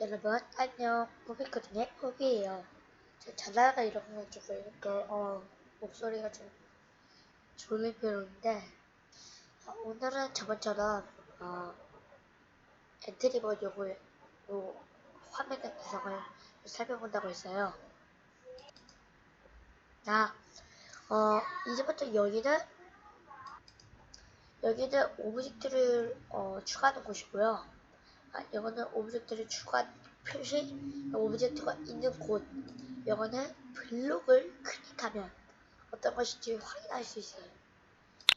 여러분 안녕. 호비거든요 호비예요. 제 자다가 일어나가지고 이렇게 어 목소리가 좀 졸릴 필요인데 어, 오늘은 저번처럼 어 엔트리버 요걸 요 화면의 구성을 살펴본다고 했어요. 자, 어 이제부터 여기는 여기는 오브젝트를 어, 추가하는 곳이고요 아, 이거는 오브젝트를 추가 표시 오브젝트가 있는 곳. 이거는 블록을 클릭하면 어떤 것인지 확인할 수 있어요.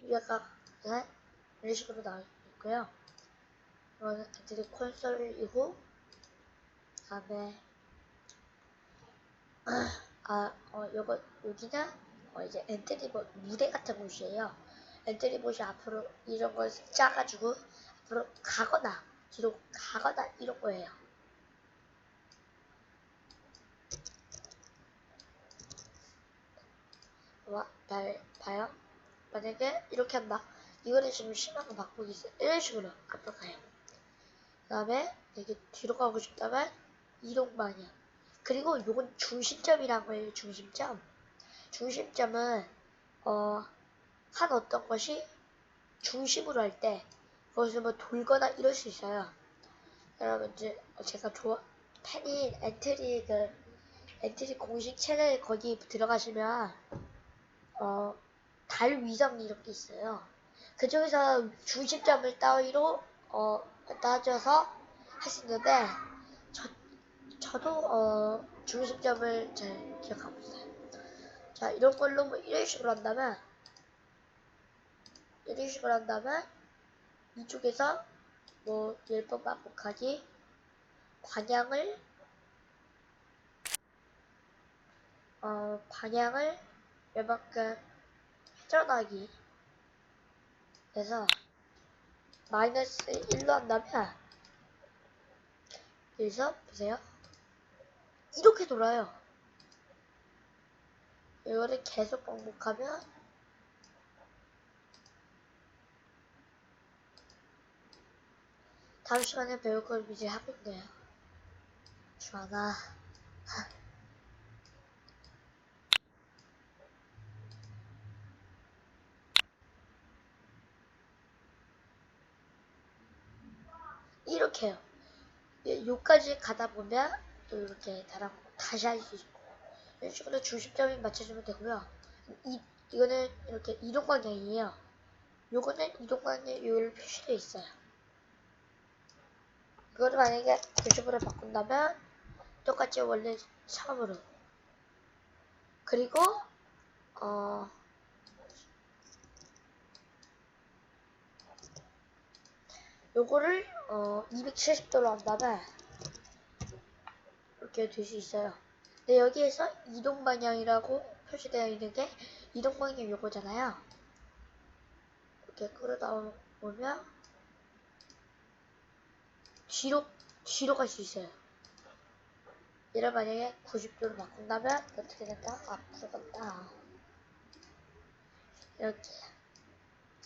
여기가 네, 이런 식으로 나와 있고요. 이거는 엔트리 콘솔이고 다음에 아, 어, 요거, 여기는, 어, 이제 엔트리봇, 무대 같은 곳이에요. 엔트리봇이 앞으로 이런 걸 짜가지고, 앞으로 가거나, 뒤로 가거나, 이런 거예요. 와, 날, 봐요? 만약에 이렇게 한다. 이거는 지금 심한 거 바꾸기 있어요. 이런 식으로 앞으로 가요. 그 다음에, 여기 뒤로 가고 싶다면, 이동 방향. 그리고 요건 중심점이라고 해요. 중심점. 중심점은 어, 한 어떤 것이 중심으로 할 때 그것을 뭐 돌거나 이럴 수 있어요. 여러분 이제 제가 좋아 팬인 엔트리 그 엔트리 공식 채널 거기 들어가시면 어, 달 위성 이렇게 있어요. 그중에서 중심점을 따위로 어, 따져서 할 수 있는데 저 저도 어, 중심점을 잘 기억하고 있어요. 자, 이런 걸로 뭐 이런 식으로 한다면 이런 식으로 한다면 이쪽에서 뭐 10번 반복하기 방향을 어, 방향을 얼만큼 회전하기 그래서 마이너스 1로 한다면 여기서 보세요. 이렇게 돌아요. 이거를 계속 반복하면 다음 시간에 배울 걸 이제 하고 있네요. 주하나 이렇게요. 요까지 가다 보면 또 이렇게 다랑 다시 할 수 있고 이런 식으로 중심점이 맞춰주면 되고요. 이 이거는 이렇게 이동 방향이에요. 요거는 이동 방향 요를 표시되어 있어요. 이거를 만약에 90으로 바꾼다면 똑같이 원래 처음으로 그리고 어 요거를 어 270도로 한다면 이렇게 될 수 있어요. 근데 여기에서 이동 방향이라고 표시되어 있는 게 이동 방향 요거잖아요. 이렇게 끌어다 보면 뒤로 뒤로 갈 수 있어요. 얘를 만약에 90도로 바꾼다면 어떻게 된다? 앞으로 간다. 이렇게.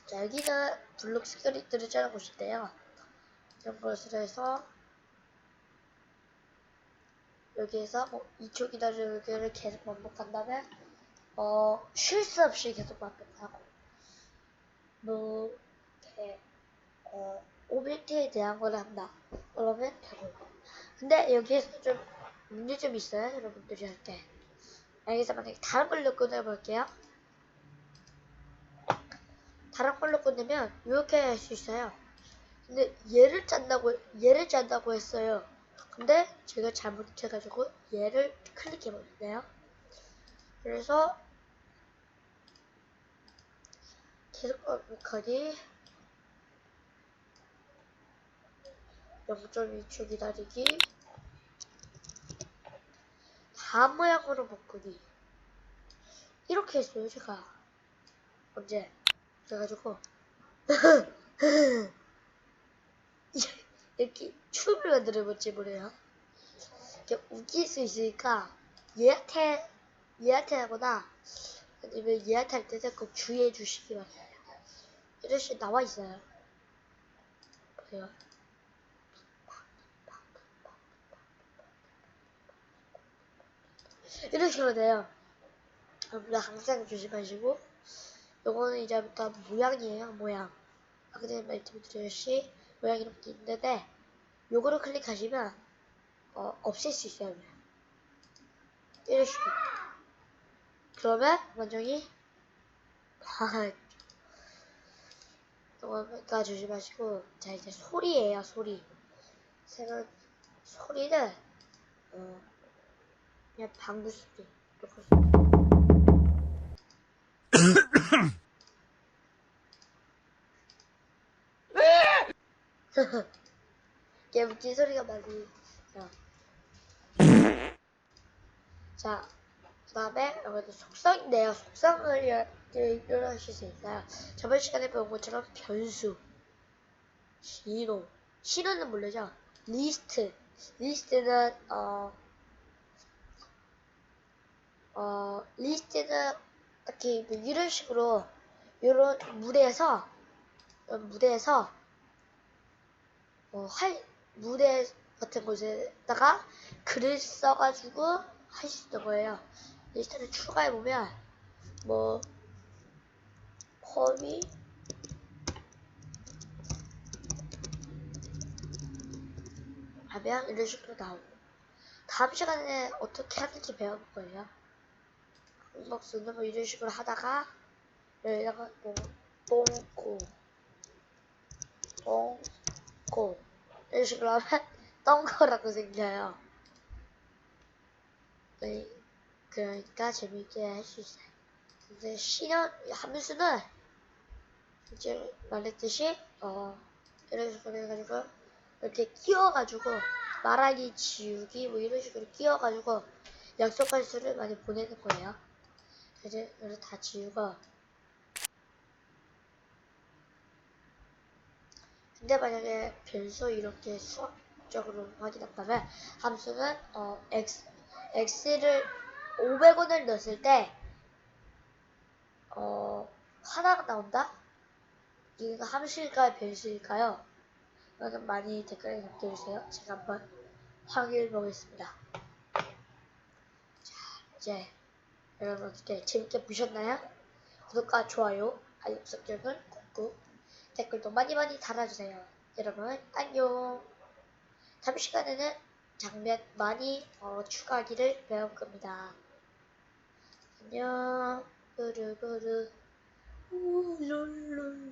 자, 여기는 블록 스크립트를 짜는 곳인데요. 이런 것을 해서 여기에서 뭐 2초 기다리기를 계속 반복한다면 어, 쉴 수 없이 계속 반복하고 뭐 이렇게 어, 오빌트에 대한 걸 한다. 그러면 되고. 근데 여기에서 좀 문제점이 있어요. 여러분들이 할 때. 여기서 만약에 다른 걸로 끊어볼게요. 다른 걸로 끊으면 이렇게 할 수 있어요. 근데 얘를 짠다고 얘를 짠다고 했어요. 근데 제가 잘못해가지고 얘를 클릭해 버렸네요. 그래서 계속 거기 0점 위축 기다리기. 다음 모양으로 바꾸기. 이렇게 했어요 제가. 언제? 그래가지고. 이렇게 춤을 만들어볼지 모르요. 이렇게 웃길 수 있으니까 얘한테 얘한테 하거나 아니면 예약할 때는 꼭 주의해 주시기 바랍니다. 이런 식 나와 있어요. 보세요. 식으로 돼요. 여러분들 항상 조심하시고 요거는 이제부터 모양이에요 모양. 전에 말씀드렸듯이 모양이 이렇게 있는데 요거를 클릭하시면 어, 없앨 수 있어요 식으로. 그러면 완전히 아, 요거니까 조심하시고 자 이제 소리예요 소리. 생각 소리는 어, 그냥 방구 소리 이렇게 얘 웃긴 소리가 많이 자, 자 그 다음에 여기도 속성인데요. 속성을 이용하실 수 있어요 저번 시간에 배운 것처럼 변수 신호. 신호는 모르죠? 리스트. 리스트는 어 어, 리스트는 딱히 뭐 이런 식으로 이런 무대에서 이런 무대에서 어, 할 무대 같은 곳에다가 글을 써가지고 할 수 있는 거예요. 리스트를 추가해 보면 뭐 컴이 하면 이런 식으로 나오고 다음 시간에 어떻게 하는지 배워볼 거예요. 쓰는 거 이런 식으로 하다가 여기다가 뭐 똥꼬 똥꼬 이런 식으로 하면 똥꼬라고 생겨요. 네, 그러니까 재밌게 할 수 있어요. 근데 신현 함수는 이제 말했듯이 어 이런 식으로 해가지고 이렇게 끼워가지고 말하기 지우기 뭐 이런 식으로 끼워가지고 약속할 수를 많이 보내는 거예요. 이제 이걸 다 지우고 근데 만약에 변수 이렇게 수학적으로 확인한다면 함수는 어 x x를 500원을 넣었을 때 어, 하나가 나온다? 이거 함수일까요? 변수일까요? 이거는 많이 댓글에 남겨주세요. 제가 한번 확인해 보겠습니다. 자, 이제 여러분 어떻게 재밌게 보셨나요? 구독과 좋아요, 알림 설정은 꾹꾹 댓글도 많이 많이 달아주세요. 여러분 안녕. 다음 시간에는 장면 많이 어, 추가하기를 배울 겁니다. 안녕. 부르부르. 우룰룰.